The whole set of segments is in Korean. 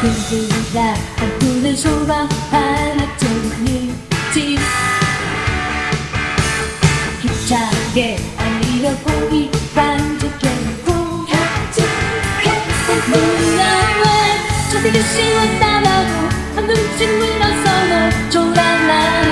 그들이다. 꿈꾸는 소망 하나쯤은 집 힘차게 알리려 보이 반짝해놓고 무나왜 저들이 씌웠다가고 한 눈씩 물러서도 조랑나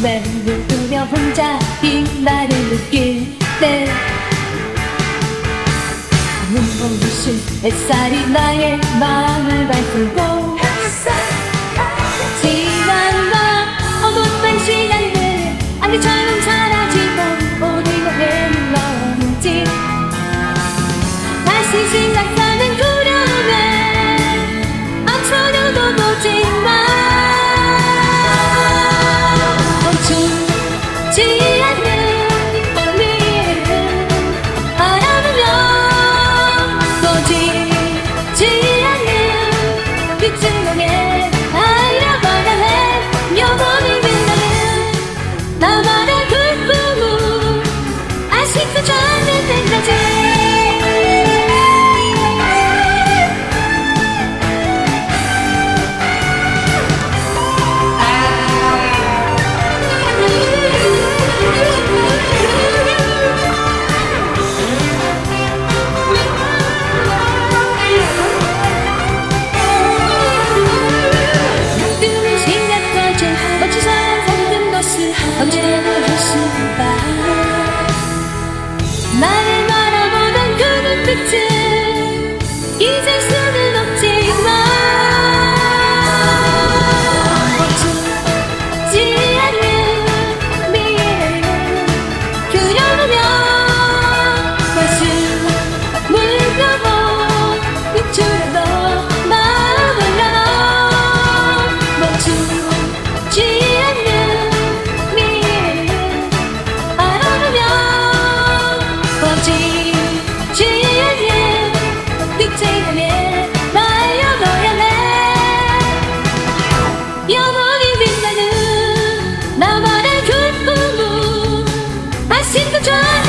눈을 뜨며 혼자 이 나를 느낄 때 눈부신 햇살이 나의 마음을 밝히고 지난 밤 어두운 시간들 안개처럼 빛나는 나만의 done.